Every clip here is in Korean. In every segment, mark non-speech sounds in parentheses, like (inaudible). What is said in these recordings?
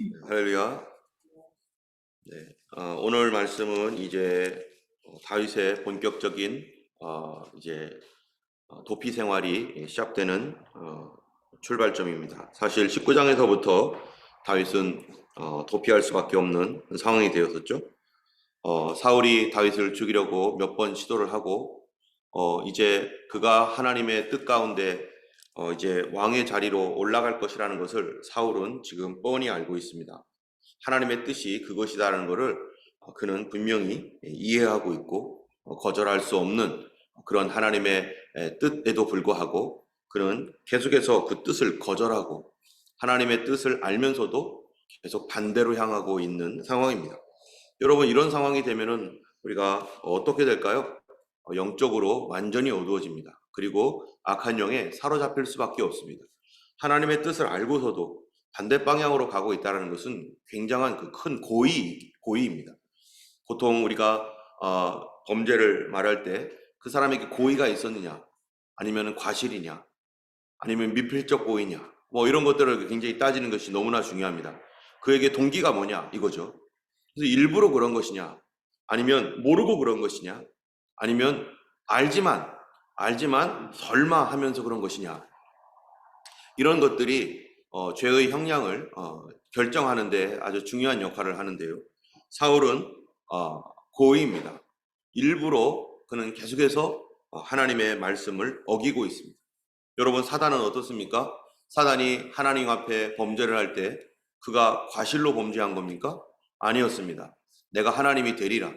할렐루야. 네, 어, 오늘 말씀은 이제 어, 다윗의 본격적인 어, 이제 어, 도피 생활이 시작되는 어, 출발점입니다. 사실 19장에서부터 다윗은 어, 도피할 수밖에 없는 상황이 되었었죠. 어, 사울이 다윗을 죽이려고 몇 번 시도를 하고 어, 이제 그가 하나님의 뜻 가운데 어, 이제 왕의 자리로 올라갈 것이라는 것을 사울은 지금 뻔히 알고 있습니다. 하나님의 뜻이 그것이다라는 것을 어, 그는 분명히 이해하고 있고 어, 거절할 수 없는 그런 하나님의 에, 뜻에도 불구하고 그는 계속해서 그 뜻을 거절하고 하나님의 뜻을 알면서도 계속 반대로 향하고 있는 상황입니다. 여러분 이런 상황이 되면은 우리가 어떻게 될까요? 어, 영적으로 완전히 어두워집니다. 그리고 악한 영에 사로잡힐 수밖에 없습니다. 하나님의 뜻을 알고서도 반대 방향으로 가고 있다는 것은 굉장한 그 큰 고의, 고의입니다. 보통 우리가 어, 범죄를 말할 때 그 사람에게 고의가 있었느냐, 아니면 과실이냐, 아니면 미필적 고의냐, 뭐 이런 것들을 굉장히 따지는 것이 너무나 중요합니다. 그에게 동기가 뭐냐 이거죠. 그래서 일부러 그런 것이냐, 아니면 모르고 그런 것이냐, 아니면 알지만 알지만 설마 하면서 그런 것이냐 이런 것들이 어, 죄의 형량을 어, 결정하는데 아주 중요한 역할을 하는데요. 사울은 어, 고의입니다. 일부러 그는 계속해서 어, 하나님의 말씀을 어기고 있습니다. 여러분 사단은 어떻습니까? 사단이 하나님 앞에 범죄를 할 때 그가 과실로 범죄한 겁니까? 아니었습니다. 내가 하나님이 되리라.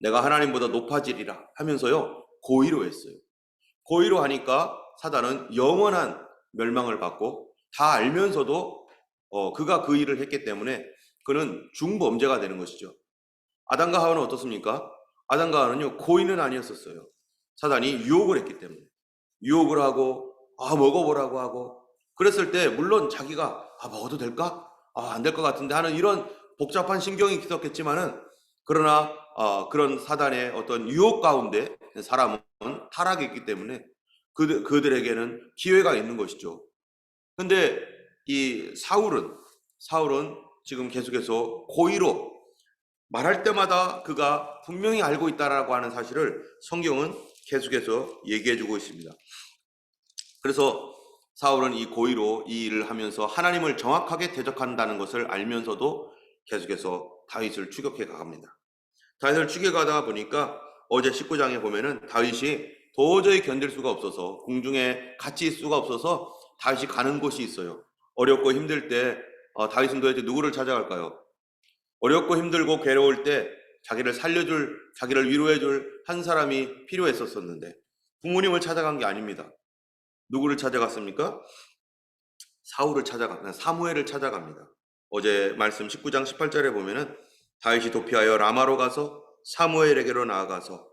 내가 하나님보다 높아지리라 하면서요 고의로 했어요. 고의로 하니까 사단은 영원한 멸망을 받고 다 알면서도 어, 그가 그 일을 했기 때문에 그는 중범죄가 되는 것이죠. 아담과 하와는 어떻습니까? 아담과 하와는요 고의는 아니었었어요. 사단이 유혹을 했기 때문에 유혹을 하고 아 먹어보라고 하고 그랬을 때 물론 자기가 아 먹어도 될까? 아 안 될 것 같은데 하는 이런 복잡한 신경이 있었겠지만은 그러나 어, 그런 사단의 어떤 유혹 가운데 사람은 타락이 있기 때문에 그들, 그들에게는 기회가 있는 것이죠. 근데 이 사울은 사울은 지금 계속해서 고의로 말할 때마다 그가 분명히 알고 있다라고 하는 사실을 성경은 계속해서 얘기해 주고 있습니다. 그래서 사울은 이 고의로 이 일을 하면서 하나님을 정확하게 대적한다는 것을 알면서도 계속해서 다윗을 추격해 갑니다. 다윗을 추격하다 보니까 어제 19장에 보면은 다윗이 도저히 견딜 수가 없어서 궁중에 같이 있을 수가 없어서 다윗이 가는 곳이 있어요. 어렵고 힘들 때 어, 다윗은 도대체 누구를 찾아갈까요? 어렵고 힘들고 괴로울 때 자기를 살려줄, 자기를 위로해줄 한 사람이 필요했었었는데 부모님을 찾아간 게 아닙니다. 누구를 찾아갔습니까? 사울을 찾아가, 사무엘을 찾아갑니다. 어제 말씀 19장 18절에 보면은 다윗이 도피하여 라마로 가서 사무엘에게로 나아가서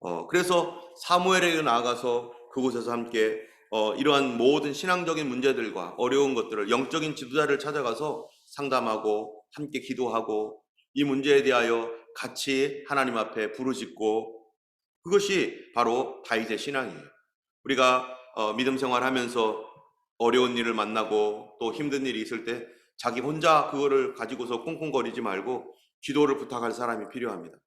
어 그래서 사무엘에게 나아가서 그곳에서 함께 어 이러한 모든 신앙적인 문제들과 어려운 것들을 영적인 지도자를 찾아가서 상담하고 함께 기도하고 이 문제에 대하여 같이 하나님 앞에 부르짖고 그것이 바로 다윗의 신앙이에요. 우리가 어, 믿음 생활하면서 어려운 일을 만나고 또 힘든 일이 있을 때 자기 혼자 그거를 가지고서 콩콩거리지 말고 기도를 부탁할 사람이 필요합니다.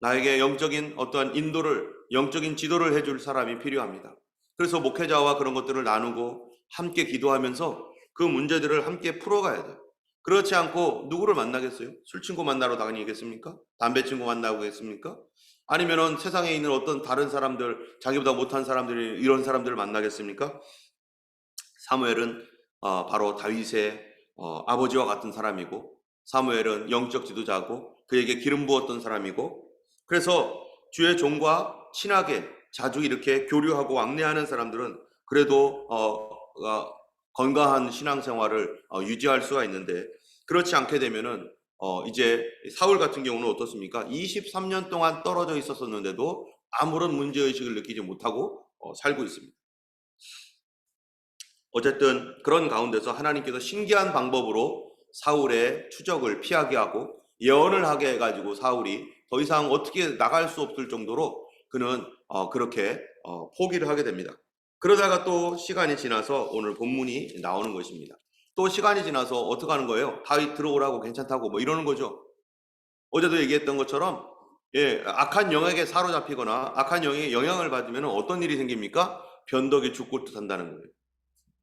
나에게 영적인 어떠한 인도를, 영적인 지도를 해줄 사람이 필요합니다. 그래서 목회자와 그런 것들을 나누고 함께 기도하면서 그 문제들을 함께 풀어가야 돼요. 그렇지 않고 누구를 만나겠어요? 술 친구 만나러 다니겠습니까? 담배 친구 만나고겠습니까? 아니면은 세상에 있는 어떤 다른 사람들, 자기보다 못한 사람들이 이런 사람들을 만나겠습니까? 사무엘은 어, 바로 다윗의 어, 아버지와 같은 사람이고 사무엘은 영적 지도자고 그에게 기름 부었던 사람이고 그래서 주의 종과 친하게 자주 이렇게 교류하고 왕래하는 사람들은 그래도 어, 어, 건강한 신앙생활을 어, 유지할 수가 있는데 그렇지 않게 되면은 어, 이제 사울 같은 경우는 어떻습니까? 23년 동안 떨어져 있었었는데도 아무런 문제 의식을 느끼지 못하고 어, 살고 있습니다. 어쨌든 그런 가운데서 하나님께서 신기한 방법으로 사울의 추적을 피하게 하고 예언을 하게 해가지고 사울이 더 이상 어떻게 나갈 수 없을 정도로 그는 어, 그렇게 어, 포기를 하게 됩니다. 그러다가 또 시간이 지나서 오늘 본문이 나오는 것입니다. 또 시간이 지나서 어떻게 하는 거예요? 다윗 들어오라고 괜찮다고 뭐 이러는 거죠. 어제도 얘기했던 것처럼 예, 악한 영에게 사로잡히거나 악한 영의 영향을 받으면 어떤 일이 생깁니까? 변덕이 죽고 뜻한다는 거예요.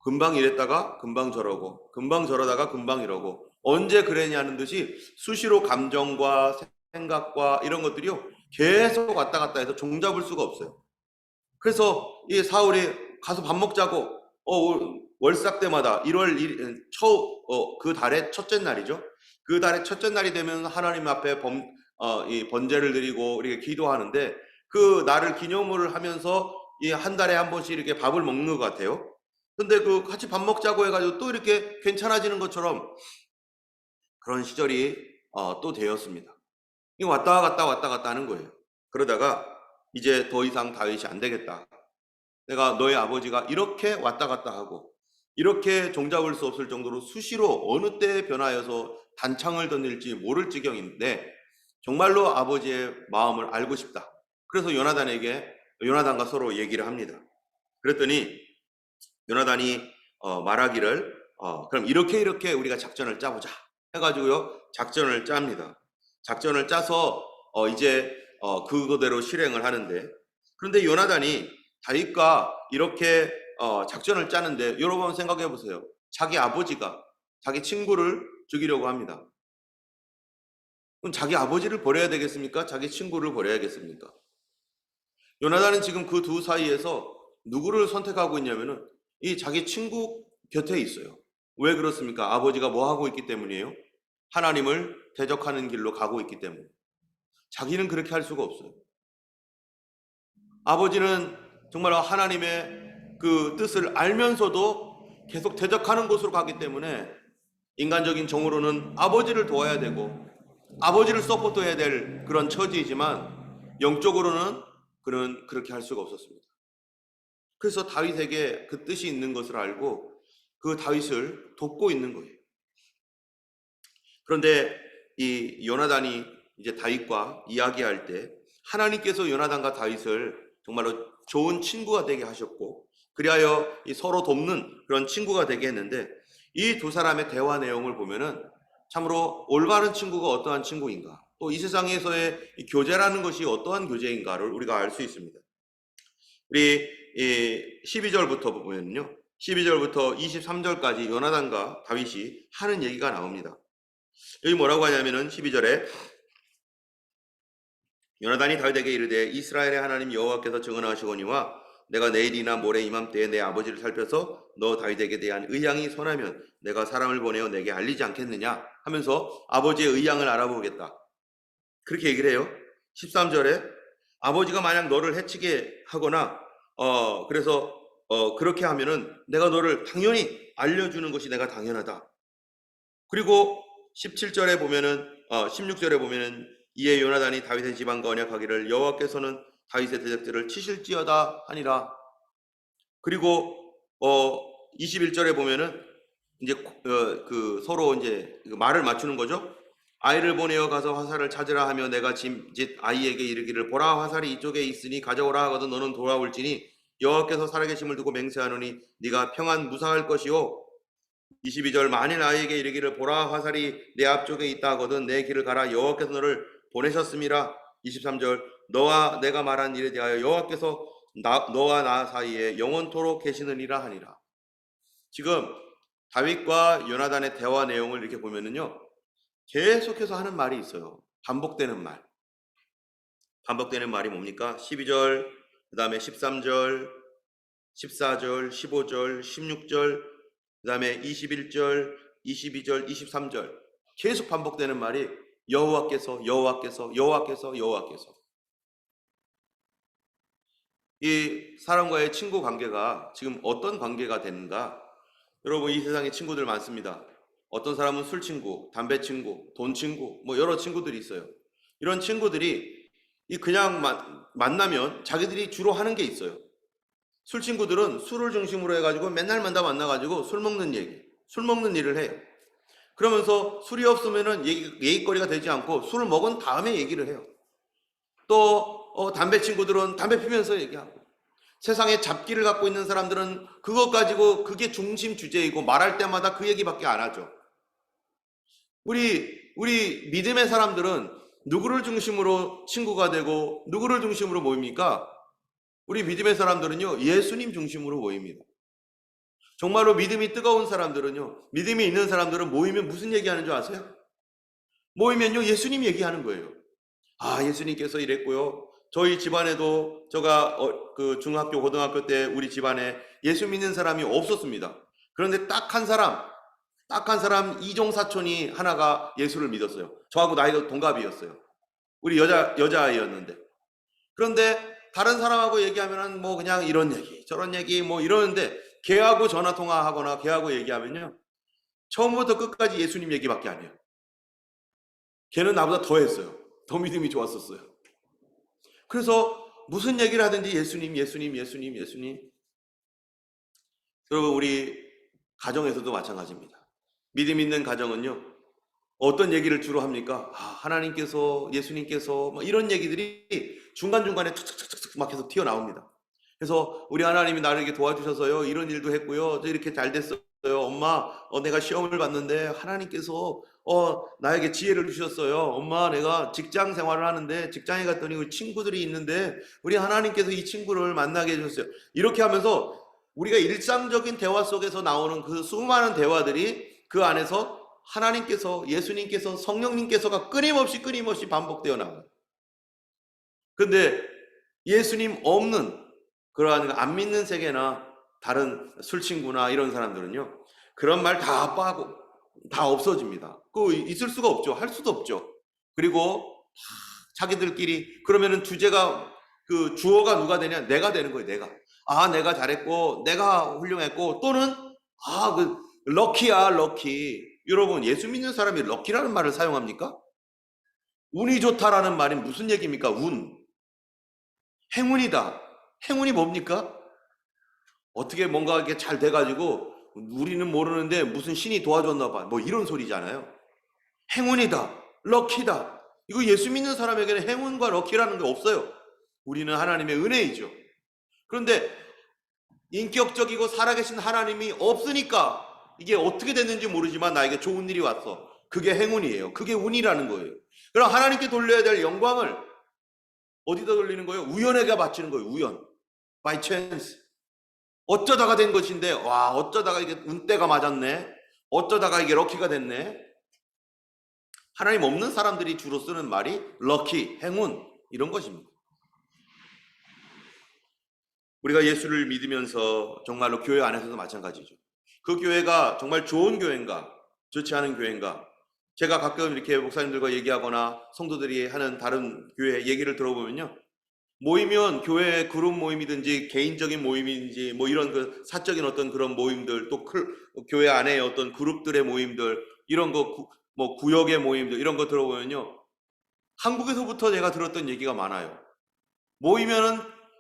금방 이랬다가 금방 저러고 금방 저러다가 금방 이러고 언제 그랬냐는 듯이 수시로 감정과 생각과 이런 것들이요 계속 왔다 갔다 해서 종잡을 수가 없어요. 그래서 이 사울이 가서 밥 먹자고 어 월삭 때마다 1월 1일 처그 달의 첫째 날이죠. 그 달의 첫째 날이 되면 하나님 앞에 범, 어, 이 번제를 드리고 이렇게 기도하는데 그 날을 기념을 하면서 이 한 달에 한 번씩 이렇게 밥을 먹는 것 같아요. 근데 그 같이 밥 먹자고 해가지고 또 이렇게 괜찮아지는 것처럼 그런 시절이 어, 또 되었습니다. 이 왔다 갔다 왔다 갔다 하는 거예요. 그러다가 이제 더 이상 다윗이 안 되겠다. 내가 너의 아버지가 이렇게 왔다 갔다 하고 이렇게 종잡을 수 없을 정도로 수시로 어느 때에 변하여서 단창을 던질지 모를 지경인데 정말로 아버지의 마음을 알고 싶다. 그래서 요나단에게 요나단과 서로 얘기를 합니다. 그랬더니 요나단이 어, 말하기를 어, 그럼 이렇게 이렇게 우리가 작전을 짜보자 해가지고요 작전을 짭니다. 작전을 짜서 어, 이제 어, 그거대로 실행을 하는데 그런데 요나단이 다윗과 이렇게 어, 작전을 짜는데 여러분 생각해 보세요. 자기 아버지가 자기 친구를 죽이려고 합니다. 그럼 자기 아버지를 버려야 되겠습니까? 자기 친구를 버려야겠습니까? 요나단은 지금 그 두 사이에서 누구를 선택하고 있냐면은 이 자기 친구 곁에 있어요. 왜 그렇습니까? 아버지가 뭐 하고 있기 때문이에요? 하나님을 대적하는 길로 가고 있기 때문에. 자기는 그렇게 할 수가 없어요. 아버지는 정말 하나님의 그 뜻을 알면서도 계속 대적하는 곳으로 가기 때문에 인간적인 정으로는 아버지를 도와야 되고 아버지를 서포트해야 될 그런 처지이지만 영적으로는 그는 그렇게 할 수가 없었습니다. 그래서 다윗에게 그 뜻이 있는 것을 알고 그 다윗을 돕고 있는 거예요. 그런데 이 요나단이 이제 다윗과 이야기할 때 하나님께서 요나단과 다윗을 정말로 좋은 친구가 되게 하셨고 그리하여 이 서로 돕는 그런 친구가 되게 했는데 이 두 사람의 대화 내용을 보면은 참으로 올바른 친구가 어떠한 친구인가 또 이 세상에서의 이 교제라는 것이 어떠한 교제인가를 우리가 알 수 있습니다. 우리 12절부터 보면요. 12절부터 23절까지 요나단과 다윗이 하는 얘기가 나옵니다. 여기 뭐라고 하냐면은 12절에 요나단이 다윗에게 이르되 이스라엘의 하나님 여호와께서 증언하시거니와 내가 내일이나 모레 이맘때에 내 아버지를 살펴서 너 다윗에게 대한 의향이 선하면 내가 사람을 보내어 내게 알리지 않겠느냐 하면서 아버지의 의향을 알아보겠다. 그렇게 얘기를 해요. 13절에 아버지가 만약 너를 해치게 하거나 어 그래서 어 그렇게 하면은 내가 너를 당연히 알려주는 것이 내가 당연하다. 그리고 17절에 보면은 어 16절에 보면은 이에 요나단이 다윗의 집안과 언약하기를 여호와께서는 다윗의 대적들을 치실지어다 하니라. 그리고 어 21절에 보면은 이제 어, 그 서로 이제 그 말을 맞추는 거죠. 아이를 보내어 가서 화살을 찾으라 하며 내가 짐짓 아이에게 이르기를 보라 화살이 이쪽에 있으니 가져오라 하거든 너는 돌아올지니 여호와께서 살아계심을 두고 맹세하노니 네가 평안 무사할 것이요 22절 만일 아이에게 이르기를 보라 화살이 내 앞쪽에 있다 하거든 내 길을 가라 여호와께서 너를 보내셨음이라. 23절 너와 내가 말한 일에 대하여 여호와께서 나, 너와 나 사이에 영원토록 계시느니라 하니라. 지금 다윗과 요나단의 대화 내용을 이렇게 보면은요 계속해서 하는 말이 있어요. 반복되는 말. 반복되는 말이 뭡니까? 12절, 그 다음에 13절, 14절, 15절, 16절, 그 다음에 21절, 22절, 23절. 계속 반복되는 말이 여호와께서, 여호와께서, 여호와께서, 여호와께서. 이 사람과의 친구 관계가 지금 어떤 관계가 되는가? 여러분 이 세상에 친구들 많습니다. 어떤 사람은 술 친구, 담배 친구, 돈 친구, 뭐 여러 친구들이 있어요. 이런 친구들이 이 그냥 마, 만나면 자기들이 주로 하는 게 있어요. 술 친구들은 술을 중심으로 해가지고 맨날 만나 만나가지고 술 먹는 얘기, 술 먹는 일을 해요. 그러면서 술이 없으면은 얘기, 얘기거리가 되지 않고 술을 먹은 다음에 얘기를 해요. 또 어, 담배 친구들은 담배 피면서 얘기하고 세상에 잡기를 갖고 있는 사람들은 그것 가지고 그게 중심 주제이고 말할 때마다 그 얘기밖에 안 하죠. 우리 우리 믿음의 사람들은 누구를 중심으로 친구가 되고 누구를 중심으로 모입니까? 우리 믿음의 사람들은요 예수님 중심으로 모입니다. 정말로 믿음이 뜨거운 사람들은요 믿음이 있는 사람들은 모이면 무슨 얘기 하는 줄 아세요? 모이면요 예수님 얘기하는 거예요. 아 예수님께서 이랬고요. 저희 집안에도 제가 어, 그 중학교 고등학교 때 우리 집안에 예수 믿는 사람이 없었습니다. 그런데 딱 한 사람 딱 한 사람 이종 사촌이 하나가 예수를 믿었어요. 저하고 나이가 동갑이었어요. 우리 여자 여자아이였는데. 그런데 다른 사람하고 얘기하면은 뭐 그냥 이런 얘기, 저런 얘기 뭐 이러는데 걔하고 전화 통화하거나 걔하고 얘기하면요. 처음부터 끝까지 예수님 얘기밖에 안 해요. 걔는 나보다 더 했어요. 더 믿음이 좋았었어요. 그래서 무슨 얘기를 하든지 예수님, 예수님, 예수님, 예수님. 여러분 우리 가정에서도 마찬가지입니다. 믿음 있는 가정은요. 어떤 얘기를 주로 합니까? 아, 하나님께서 예수님께서 뭐 이런 얘기들이 중간중간에 툭툭툭툭 막 계속 튀어나옵니다. 그래서 우리 하나님이 나를 이렇게 도와주셔서요. 이런 일도 했고요. 저 이렇게 잘 됐어요. 엄마, 어, 내가 시험을 봤는데 하나님께서 어, 나에게 지혜를 주셨어요. 엄마, 내가 직장 생활을 하는데 직장에 갔더니 우리 친구들이 있는데 우리 하나님께서 이 친구를 만나게 해주셨어요. 이렇게 하면서 우리가 일상적인 대화 속에서 나오는 그 수많은 대화들이 그 안에서 하나님께서, 예수님께서, 성령님께서가 끊임없이 끊임없이 반복되어 나와요. 근데 예수님 없는 그러한 안 믿는 세계나 다른 술친구나 이런 사람들은요. 그런 말 다 빠고 다 없어집니다. 그 있을 수가 없죠. 할 수도 없죠. 그리고 자기들끼리 그러면은 주제가 그 주어가 누가 되냐? 내가 되는 거예요. 내가. 아, 내가 잘했고 내가 훌륭했고 또는 아, 그 럭키야, 럭키. 여러분, 예수 믿는 사람이 럭키라는 말을 사용합니까? 운이 좋다라는 말이 무슨 얘기입니까? 운. 행운이다. 행운이 뭡니까? 어떻게 뭔가 이게 잘 돼가지고 우리는 모르는데 무슨 신이 도와줬나 봐. 뭐 이런 소리잖아요. 행운이다. 럭키다. 이거 예수 믿는 사람에게는 행운과 럭키라는 게 없어요. 우리는 하나님의 은혜이죠. 그런데 인격적이고 살아계신 하나님이 없으니까 이게 어떻게 됐는지 모르지만 나에게 좋은 일이 왔어. 그게 행운이에요. 그게 운이라는 거예요. 그럼 하나님께 돌려야 될 영광을 어디다 돌리는 거예요? 우연에게 바치는 거예요. 우연. by chance. 어쩌다가 된 것인데 와 어쩌다가 이게 운때가 맞았네. 어쩌다가 이게 럭키가 됐네. 하나님 없는 사람들이 주로 쓰는 말이 럭키, 행운 이런 것입니다. 우리가 예수를 믿으면서 정말로 교회 안에서도 마찬가지죠. 그 교회가 정말 좋은 교회인가, 좋지 않은 교회인가. 제가 가끔 이렇게 목사님들과 얘기하거나 성도들이 하는 다른 교회 얘기를 들어보면요. 모이면 교회 그룹 모임이든지 개인적인 모임인지 뭐 이런 그 사적인 어떤 그런 모임들 또 클, 교회 안에 어떤 그룹들의 모임들 이런 거 뭐 구역의 모임들 이런 거 들어보면요. 한국에서부터 제가 들었던 얘기가 많아요. 모이면은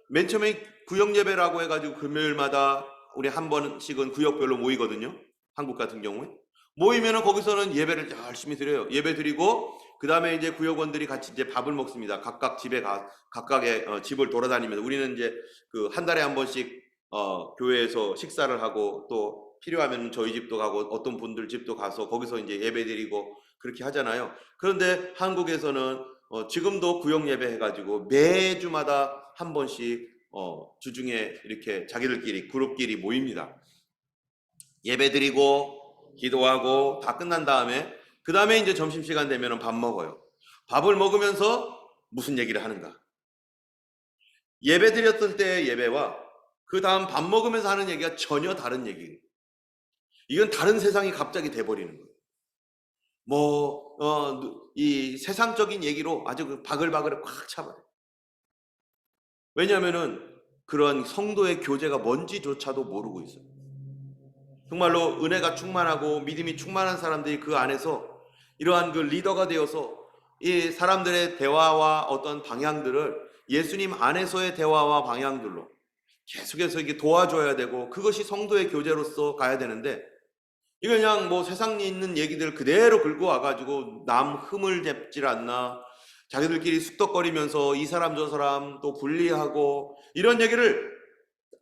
맨 처음에 구역 예배라고 해가지고 금요일마다 우리 한 번씩은 구역별로 모이거든요. 한국 같은 경우에. 모이면은 거기서는 예배를 열심히 드려요. 예배 드리고 그 다음에 이제 구역원들이 같이 이제 밥을 먹습니다. 각각 집에 가 각각의 어, 집을 돌아다니면서 우리는 이제 그 한 달에 한 번씩 어, 교회에서 식사를 하고 또 필요하면 저희 집도 가고 어떤 분들 집도 가서 거기서 이제 예배 드리고 그렇게 하잖아요. 그런데 한국에서는 어, 지금도 구역 예배 해가지고 매주마다 한 번씩 어, 주중에 이렇게 자기들끼리 그룹끼리 모입니다. 예배 드리고 기도하고 다 끝난 다음에 그 다음에 이제 점심 시간 되면 밥 먹어요. 밥을 먹으면서 무슨 얘기를 하는가? 예배 드렸던 때의 예배와 그 다음 밥 먹으면서 하는 얘기가 전혀 다른 얘기예요. 이건 다른 세상이 갑자기 돼버리는 거예요. 뭐, 어, 이 세상적인 얘기로 아주 그 바글바글을 꽉 차버려요. 왜냐하면은 그런 성도의 교제가 뭔지조차도 모르고 있어요. 정말로 은혜가 충만하고 믿음이 충만한 사람들이 그 안에서 이러한 그 리더가 되어서 이 사람들의 대화와 어떤 방향들을 예수님 안에서의 대화와 방향들로 계속해서 이게 도와줘야 되고 그것이 성도의 교제로서 가야 되는데 이거 그냥 뭐 세상에 있는 얘기들 그대로 긁고 와가지고 남 흠을 잡질 않나 자기들끼리 쑥덕거리면서 이 사람 저 사람 또 분리하고 이런 얘기를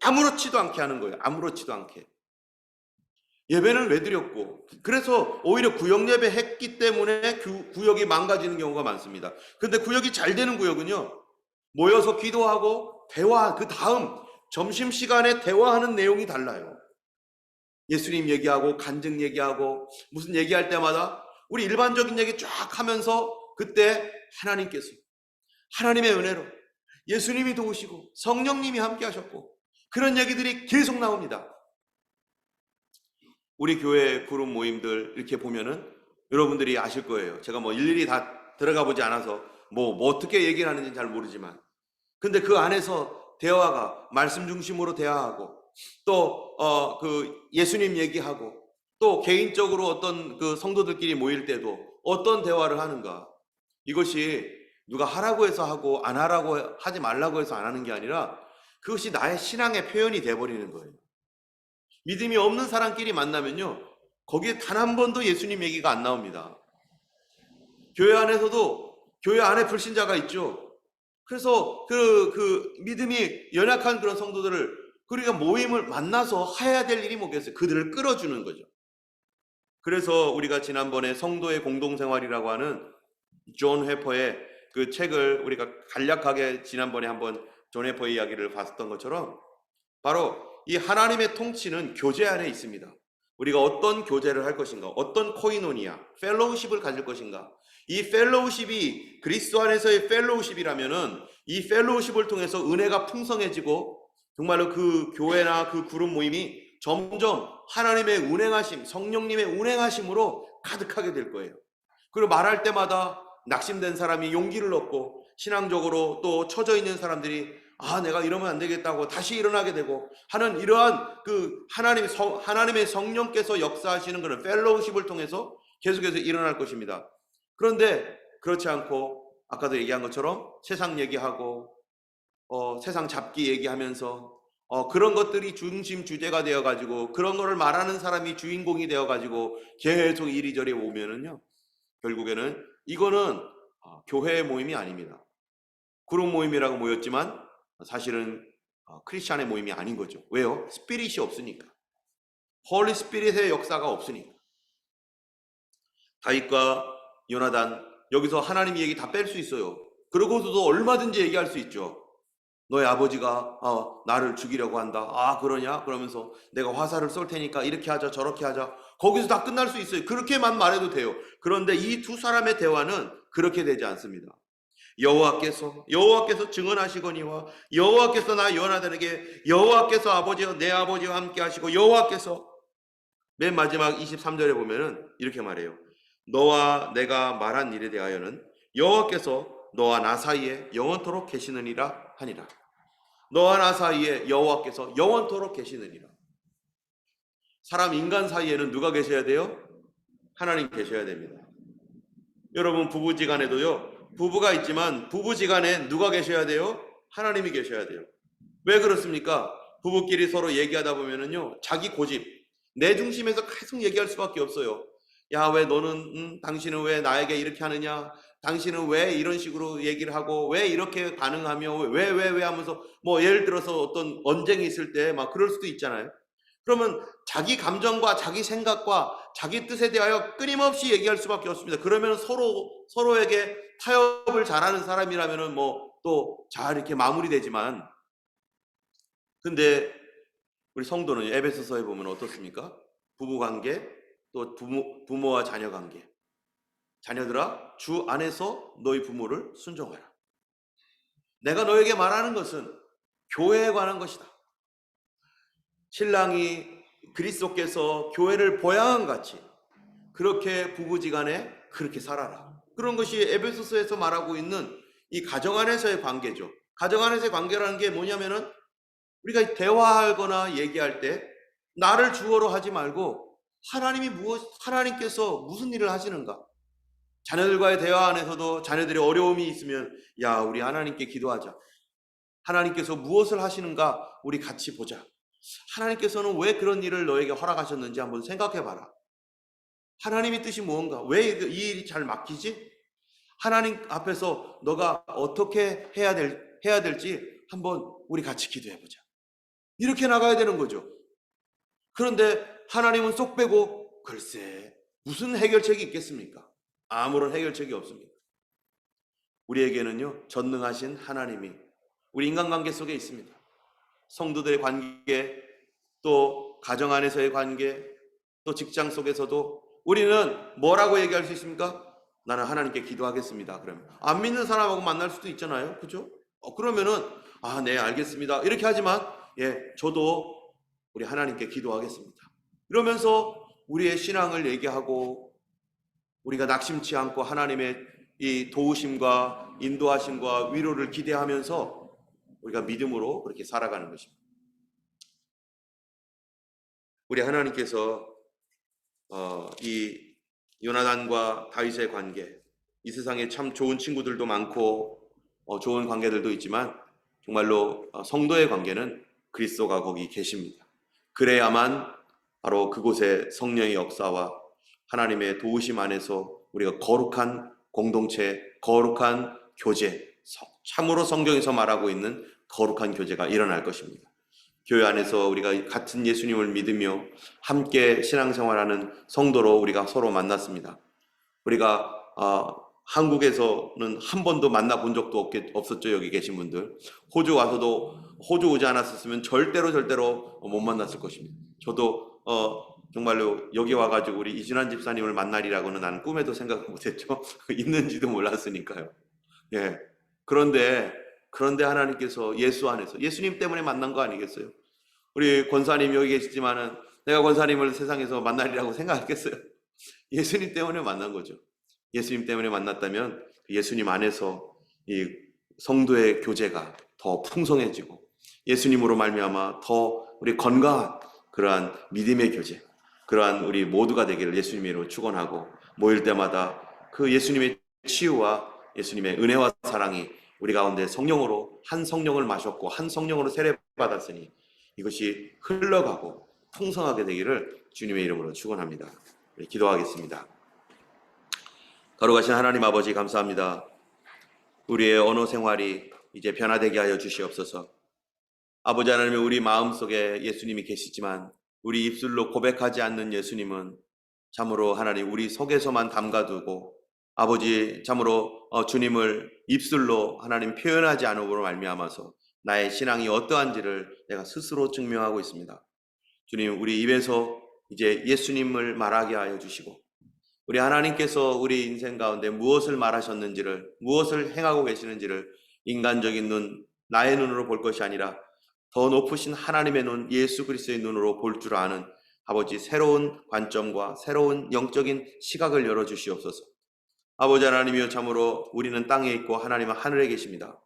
아무렇지도 않게 하는 거예요. 아무렇지도 않게. 예배는 왜 드렸고 그래서 오히려 구역 예배 했기 때문에 구, 구역이 망가지는 경우가 많습니다. 근데 구역이 잘 되는 구역은요. 모여서 기도하고 대화 그 다음 점심 시간에 대화하는 내용이 달라요. 예수님 얘기하고 간증 얘기하고 무슨 얘기할 때마다 우리 일반적인 얘기 쫙 하면서 그때 하나님께서 하나님의 은혜로 예수님이 도우시고 성령님이 함께 하셨고 그런 얘기들이 계속 나옵니다. 우리 교회 그룹 모임들 이렇게 보면은 여러분들이 아실 거예요. 제가 뭐 일일이 다 들어가 보지 않아서 뭐, 뭐 어떻게 얘기를 하는지 잘 모르지만 근데 그 안에서 대화가 말씀 중심으로 대화하고 또 어 그 예수님 얘기하고 또 개인적으로 어떤 그 성도들끼리 모일 때도 어떤 대화를 하는가 이것이 누가 하라고 해서 하고 안 하라고 하지 말라고 해서 안 하는 게 아니라 그것이 나의 신앙의 표현이 돼 버리는 거예요. 믿음이 없는 사람끼리 만나면요. 거기에 단 한 번도 예수님 얘기가 안 나옵니다. 교회 안에서도 교회 안에 불신자가 있죠. 그래서 그, 그 믿음이 연약한 그런 성도들을 우리가 모임을 만나서 해야 될 일이 뭐겠어요? 그들을 끌어주는 거죠. 그래서 우리가 지난번에 성도의 공동생활이라고 하는 존 회퍼의 그 책을 우리가 간략하게 지난번에 한번 존 회퍼 이야기를 봤었던 것처럼 바로 이 하나님의 통치는 교제 안에 있습니다. 우리가 어떤 교제를 할 것인가, 어떤 코이노니아, 펠로우십을 가질 것인가. 이 펠로우십이 그리스도 안에서의 펠로우십이라면은 이 펠로우십을 통해서 은혜가 풍성해지고 정말로 그 교회나 그 그룹 모임이 점점 하나님의 운행하심, 성령님의 운행하심으로 가득하게 될 거예요. 그리고 말할 때마다 낙심된 사람이 용기를 얻고 신앙적으로 또 처져 있는 사람들이 아, 내가 이러면 안 되겠다고 다시 일어나게 되고 하는 이러한 그 하나님 성, 하나님의 성령께서 역사하시는 그런 펠로우십을 통해서 계속해서 일어날 것입니다. 그런데 그렇지 않고 아까도 얘기한 것처럼 세상 얘기하고 어, 세상 잡기 얘기하면서 어, 그런 것들이 중심 주제가 되어 가지고 그런 거를 말하는 사람이 주인공이 되어 가지고 계속 이리저리 오면은요 결국에는 이거는 어, 교회 모임이 아닙니다. 그룹 모임이라고 모였지만 사실은 어, 크리스찬의 모임이 아닌 거죠. 왜요? 스피릿이 없으니까. 홀리 스피릿의 역사가 없으니까. 다윗과 요나단 여기서 하나님 얘기 다 뺄 수 있어요. 그러고서도 얼마든지 얘기할 수 있죠. 너의 아버지가 어, 나를 죽이려고 한다. 아 그러냐? 그러면서 내가 화살을 쏠 테니까 이렇게 하자 저렇게 하자. 거기서 다 끝날 수 있어요. 그렇게만 말해도 돼요. 그런데 이 두 사람의 대화는 그렇게 되지 않습니다. 여호와께서 여호와께서 증언하시거니와 여호와께서 나 요나단에게 여호와께서 아버지와 내 아버지와 함께 하시고 여호와께서 맨 마지막 23절에 보면은 이렇게 말해요. 너와 내가 말한 일에 대하여는 여호와께서 너와 나 사이에 영원토록 계시느니라 하니라. 너와 나 사이에 여호와께서 영원토록 계시느니라. 사람 인간 사이에는 누가 계셔야 돼요? 하나님 계셔야 됩니다. 여러분 부부지간에도요. 부부가 있지만 부부지간에 누가 계셔야 돼요? 하나님이 계셔야 돼요. 왜 그렇습니까? 부부끼리 서로 얘기하다 보면은요. 자기 고집, 내 중심에서 계속 얘기할 수밖에 없어요. 야, 왜 너는 음, 당신은 왜 나에게 이렇게 하느냐? 당신은 왜 이런 식으로 얘기를 하고 왜 이렇게 반응하며 왜 왜 왜 하면서 뭐 예를 들어서 어떤 언쟁이 있을 때 막 그럴 수도 있잖아요. 그러면 자기 감정과 자기 생각과 자기 뜻에 대하여 끊임없이 얘기할 수밖에 없습니다. 그러면 서로 서로에게 타협을 잘하는 사람이라면은 뭐 또 잘 이렇게 마무리되지만 근데 우리 성도는 에베소서에 보면 어떻습니까? 부부 관계 또 부모 부모와 자녀 관계 자녀들아 주 안에서 너희 부모를 순종하라. 내가 너에게 말하는 것은 교회에 관한 것이다. 신랑이 그리스도께서 교회를 보양한 같이 그렇게 부부지간에 그렇게 살아라. 그런 것이 에베소서에서 말하고 있는 이 가정 안에서의 관계죠. 가정 안에서의 관계라는 게 뭐냐면은 우리가 대화하거나 얘기할 때 나를 주어로 하지 말고 하나님이 무엇 하나님께서 무슨 일을 하시는가? 자녀들과의 대화 안에서도 자녀들이 어려움이 있으면 야, 우리 하나님께 기도하자. 하나님께서 무엇을 하시는가? 우리 같이 보자. 하나님께서는 왜 그런 일을 너에게 허락하셨는지 한번 생각해 봐라. 하나님의 뜻이 무언가? 왜 이 일이 잘 막히지? 하나님 앞에서 너가 어떻게 해야 될 해야 될지 한번 우리 같이 기도해 보자. 이렇게 나가야 되는 거죠. 그런데 하나님은 쏙 빼고 글쎄 무슨 해결책이 있겠습니까? 아무런 해결책이 없습니다. 우리에게는요 전능하신 하나님이 우리 인간관계 속에 있습니다. 성도들의 관계 또 가정 안에서의 관계 또 직장 속에서도 우리는 뭐라고 얘기할 수 있습니까? 나는 하나님께 기도하겠습니다. 그러면 안 믿는 사람하고 만날 수도 있잖아요. 그죠? 어, 그러면은 아, 네, 알겠습니다. 이렇게 하지만 예, 저도 우리 하나님께 기도하겠습니다. 이러면서 우리의 신앙을 얘기하고 우리가 낙심치 않고 하나님의 이 도우심과 인도하심과 위로를 기대하면서 우리가 믿음으로 그렇게 살아가는 것입니다. 우리 하나님께서 어, 이 요나단과 다윗의 관계, 이 세상에 참 좋은 친구들도 많고 어, 좋은 관계들도 있지만 정말로 어, 성도의 관계는 그리스도가 거기 계십니다. 그래야만 바로 그곳의 성령의 역사와 하나님의 도우심 안에서 우리가 거룩한 공동체, 거룩한 교제, 참으로 성경에서 말하고 있는 거룩한 교제가 일어날 것입니다. 교회 안에서 우리가 같은 예수님을 믿으며 함께 신앙생활하는 성도로 우리가 서로 만났습니다. 우리가 어, 한국에서는 한 번도 만나본 적도 없겠, 없었죠 여기 계신 분들 호주 와서도 호주 오지 않았었으면 절대로 절대로 못 만났을 것입니다. 저도 어, 정말로 여기 와가지고 우리 이준환 집사님을 만나리라고는 나는 꿈에도 생각 못했죠. (laughs) 있는지도 몰랐으니까요. 예. 그런데 그런데 하나님께서 예수 안에서 예수님 때문에 만난 거 아니겠어요? 우리 권사님 여기 계시지만은 내가 권사님을 세상에서 만나리라고 생각했겠어요? (laughs) 예수님 때문에 만난 거죠. 예수님 때문에 만났다면 예수님 안에서 이 성도의 교제가 더 풍성해지고 예수님으로 말미암아 더 우리 건강한 그러한 믿음의 교제, 그러한 우리 모두가 되기를 예수님의 이름으로 축원하고 모일 때마다 그 예수님의 치유와 예수님의 은혜와 사랑이 우리 가운데 성령으로 한 성령을 마셨고 한 성령으로 세례 받았으니 이것이 흘러가고 풍성하게 되기를 주님의 이름으로 축원합니다. 기도하겠습니다. 거룩하신 하나님 아버지 감사합니다. 우리의 언어 생활이 이제 변화되게 하여 주시옵소서. 아버지 하나님 우리 마음속에 예수님이 계시지만 우리 입술로 고백하지 않는 예수님은 참으로 하나님 우리 속에서만 담가두고 아버지 참으로 어, 주님을 입술로 하나님 표현하지 않음으로 말미암아서 나의 신앙이 어떠한지를 내가 스스로 증명하고 있습니다. 주님 우리 입에서 이제 예수님을 말하게 하여 주시고 우리 하나님께서 우리 인생 가운데 무엇을 말하셨는지를 무엇을 행하고 계시는지를 인간적인 눈 나의 눈으로 볼 것이 아니라 더 높으신 하나님의 눈 예수 그리스도의 눈으로 볼 줄 아는 아버지 새로운 관점과 새로운 영적인 시각을 열어 주시옵소서. 아버지 하나님이여 참으로 우리는 땅에 있고 하나님은 하늘에 계십니다.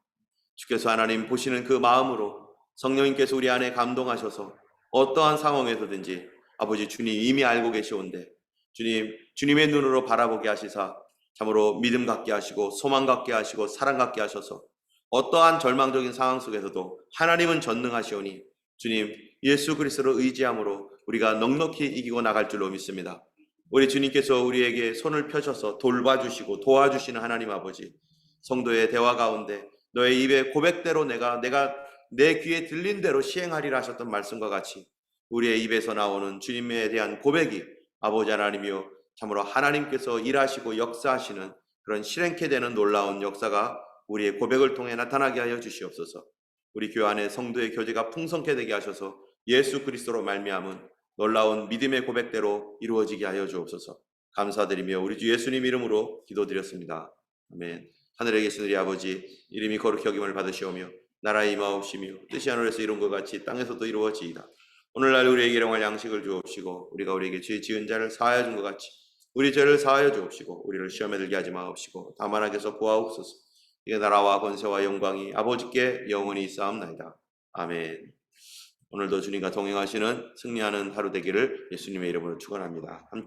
주께서 하나님 보시는 그 마음으로 성령님께서 우리 안에 감동하셔서 어떠한 상황에서든지 아버지 주님 이미 알고 계시온데 주님 주님의 눈으로 바라보게 하시사 참으로 믿음 갖게 하시고 소망 갖게 하시고 사랑 갖게 하셔서 어떠한 절망적인 상황 속에서도 하나님은 전능하시오니 주님 예수 그리스도를 의지함으로 우리가 넉넉히 이기고 나갈 줄로 믿습니다. 우리 주님께서 우리에게 손을 펴셔서 돌봐주시고 도와주시는 하나님 아버지 성도의 대화 가운데 너의 입에 고백대로 내가 내가 내 귀에 들린 대로 시행하리라 하셨던 말씀과 같이 우리의 입에서 나오는 주님에 대한 고백이 아버지 하나님이요 참으로 하나님께서 일하시고 역사하시는 그런 실행케 되는 놀라운 역사가 우리의 고백을 통해 나타나게 하여 주시옵소서. 우리 교회 안에 성도의 교제가 풍성케 되게 하셔서 예수 그리스도로 말미암은 놀라운 믿음의 고백대로 이루어지게 하여 주옵소서. 감사드리며 우리 주 예수님 이름으로 기도드렸습니다. 아멘. 하늘에 계신 우리 아버지 이름이 거룩히 여김을 받으시오며 나라의 임하옵시며 뜻이 하늘에서 이룬 것 같이 땅에서도 이루어지이다. 오늘날 우리에게 일용할 양식을 주옵시고 우리가 우리에게 죄 지은 자를 사하여 준 것 같이 우리 죄를 사하여 주옵시고 우리를 시험에 들게 하지 마옵시고 다만 하게서 구하옵소서. 이게 나라와 권세와 영광이 아버지께 영원히 있사옵나이다. 아멘. 오늘도 주님과 동행하시는 승리하는 하루 되기를 예수님의 이름으로 축원합니다. 함께